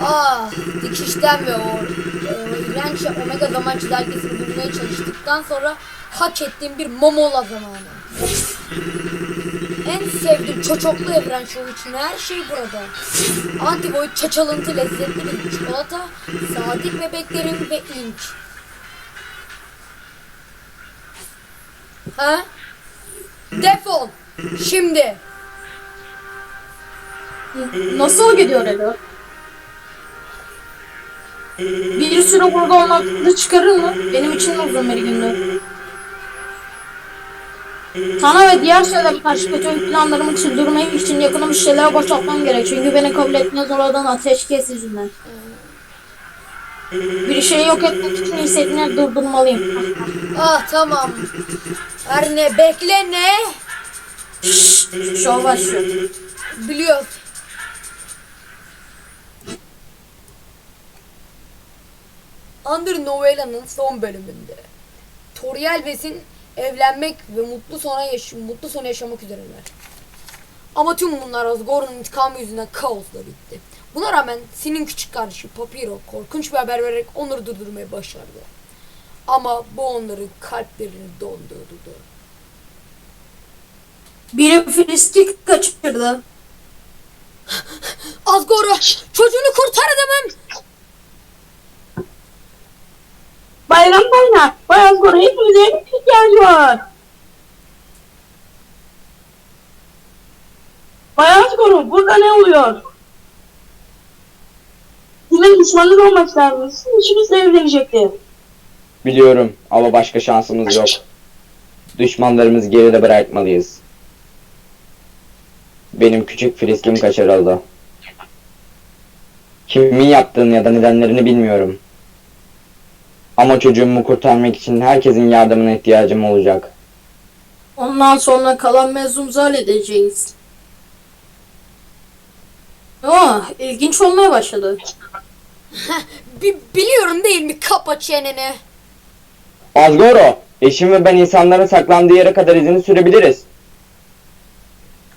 Ah, dikişten ve o e, iğrenç omega zaman çizelgesini bulmaya çalıştıktan sonra hak ettiğim bir momola zamanı. En sevdiğim çoçoklu evren şovu için her şey burada. Antiboy çaçalıntı lezzetli bir çikolata, sadik bebeklerim ve inç. Ha? Defol! Şimdi! Nasıl gidiyor Elo? Bir süre burada olmakta çıkarır mı? Benim için uzun bir gündü. Sana ve diğer şeylere karşı kötü planlarımı sürdürmek için yakınım bir şeyler boşaltmam gerek. Çünkü beni kabul etmez oradan ateşkes yüzünden. Bir şeyi yok etmek için hissettiğini durdurmalıyım. Ah tamam. Her ne bekle ne? Şov başlıyor. Biliyoruz. Under Novella'nın son bölümünde Toriel ve Sin evlenmek ve mutlu sona yaş mutlu sona yaşamak üzereler. Ama tüm bunlar Asgor'un intikamı yüzünden kaosla bitti. Buna rağmen Sin'in küçük kardeşi Papiro korkunç bir haber vererek onları durdurmayı başardı. Ama bu onların kalplerini dondurdu. Biri Filistik kaçırdı. Asgor'u çocuğunu kurtar Bayram bayram. Bayram koru hepimize ihtiyacı var. Bayram koru burada ne oluyor? Bizim düşmanlık olmak lazım. Sizin işinizle evlenecekti. Biliyorum ama başka şansımız yok. Düşmanlarımızı geride bırakmalıyız. Benim küçük friskim kaçırıldı. Kimin yaptığını ya da nedenlerini bilmiyorum. Ama çocuğumu kurtarmak için herkesin yardımına ihtiyacım olacak. Ondan sonra kalan mevzumuzu halledeceğiz. Aa, ilginç olmaya başladı. Bi- biliyorum değil mi kapa çeneni. Azgoro, eşim ve ben insanların saklandığı yere kadar izini sürebiliriz.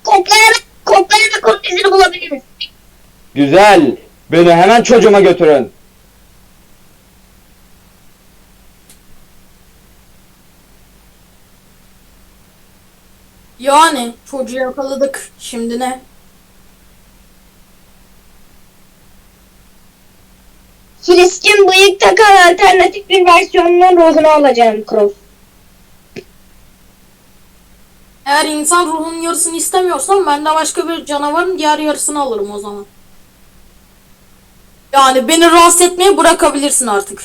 Koklayarak, koklayarak kurt izini bulabiliriz. Güzel. Beni hemen çocuğuma götürün. Yani çocuğu yakaladık. Şimdi ne? Filistin bıyık takan alternatif bir versiyonunun ruhunu alacağım Cross. Eğer insan ruhunun yarısını istemiyorsan ben de başka bir canavarın diğer yarısını alırım o zaman. Yani beni rahatsız etmeyi bırakabilirsin artık.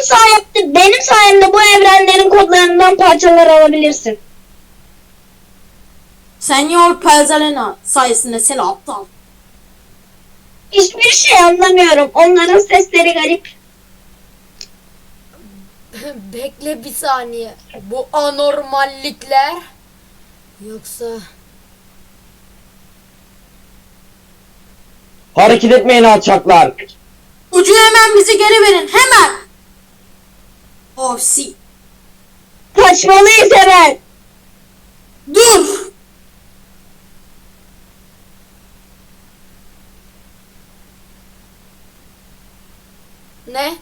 Benim sayemde, benim sayemde bu evrenlerin kodlarından parçalar alabilirsin. Senyor Pelzelena sayesinde seni aptal. Hiçbir şey anlamıyorum. Onların sesleri garip. Bekle bir saniye. Bu anormallikler yoksa Hareket etmeyin alçaklar. Ucu hemen bizi geri verin hemen. Oh si. Kaçmalıyız hemen. Dur. ne?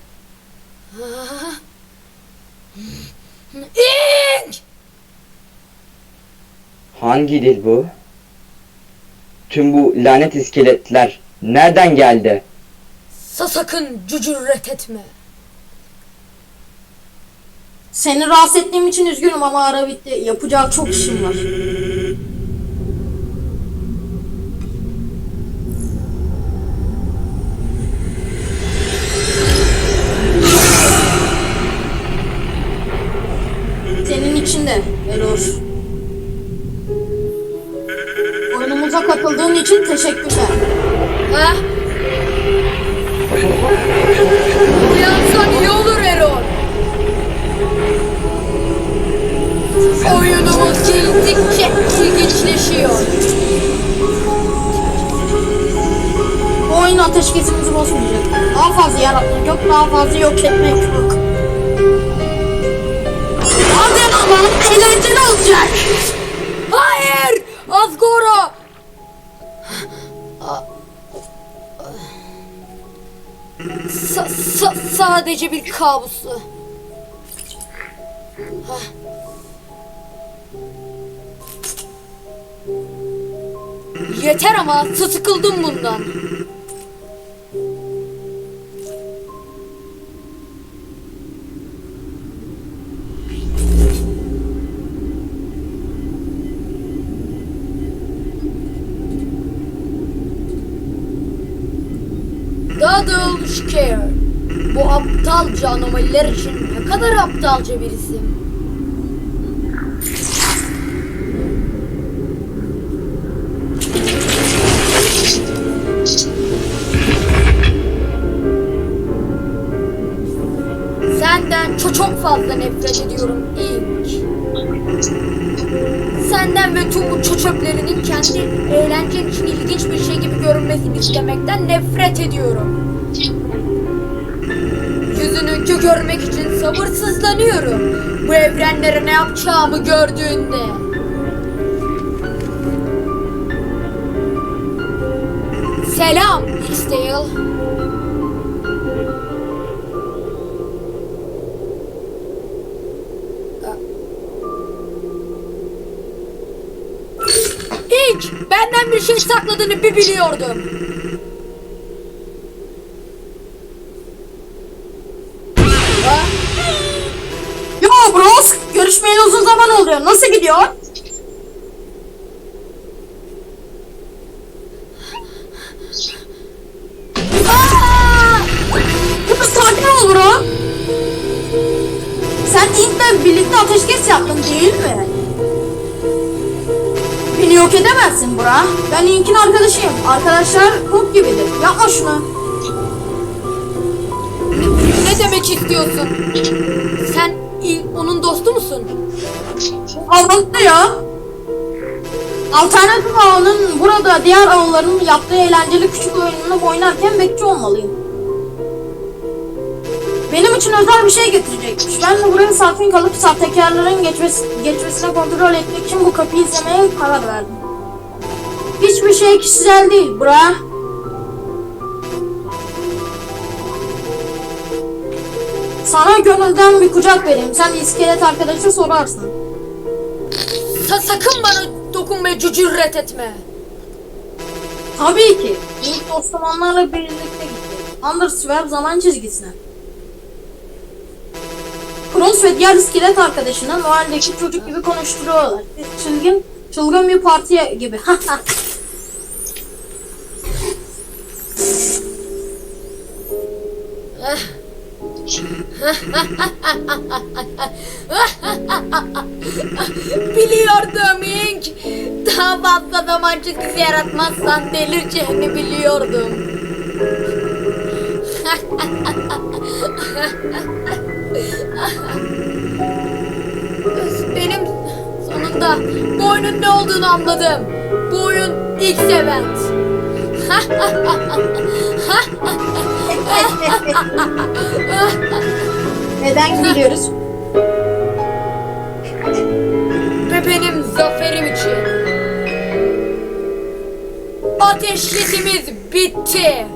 İnç! Hangi dil bu? Tüm bu lanet iskeletler nereden geldi? Sa sakın cücüret etme. Seni rahatsız ettiğim için üzgünüm ama ara bitti. Yapacak çok işim var. Senin için de Eror. Oyunumuza katıldığın için teşekkürler. Ha? Uyansan iyi olur gittikçe ilginçleşiyor. Bu oyun ateşkesimizi bozmayacak. Daha fazla yaratmak yok, daha fazla yok etmek yok. Hadi ama eğlenceli olacak. Hayır! Azgora! Sa sa sadece bir kabusu. Hah. Yeter ama sıkıldım bundan. Double Scare. Bu aptalca anomaliler için ne kadar aptalca bir isim. Senden çok fazla nefret ediyorum ilk. Senden ve tüm bu çöçöklerinin kendi eğlencen için ilginç bir şey gibi görünmesini istemekten nefret ediyorum. Yüzünü gö- görmek için sabırsızlanıyorum. Bu evrenlere ne yapacağımı gördüğünde. Selam X-Tail. İlk benden bir şey sakladığını bir biliyordum. Yo bros, görüşmeyeli uzun zaman oluyor. Nasıl gidiyor? Sen Ink'le birlikte ateşkes yaptın değil mi? Yok edemezsin bura. Ben Ink'in arkadaşıyım. Arkadaşlar kurt gibidir. Yapma şunu. Ne demek istiyorsun? Sen il- onun dostu musun? Anlattı ya. Alternatif ağının burada diğer ağların yaptığı eğlenceli küçük oyununu oynarken bekçi olmalıyım. Benim için özel bir şey getirecekmiş. Ben de buraya sakin kalıp sahtekarların geçmesi, geçmesine kontrol etmek için bu kapıyı izlemeye karar verdim. Hiçbir şey kişisel değil bra. Sana gönülden bir kucak vereyim. Sen iskelet arkadaşa sorarsın. Sa- sakın bana dokunmaya cücüret etme. Tabii ki. İlk Osmanlılarla birlikte gitti. Underswerve zaman çizgisine. Kronos ve diğer iskelet arkadaşına Noel'deki çocuk gibi konuşturuyorlar. Çılgın, çılgın bir parti gibi. Biliyordum Ink. Daha fazla zaman çizgisi yaratmazsan delireceğini biliyordum. Benim sonunda bu oyunun ne olduğunu anladım. Bu oyun ilk event. Neden gülüyoruz? Ve benim zaferim için. Ateşlisimiz bitti.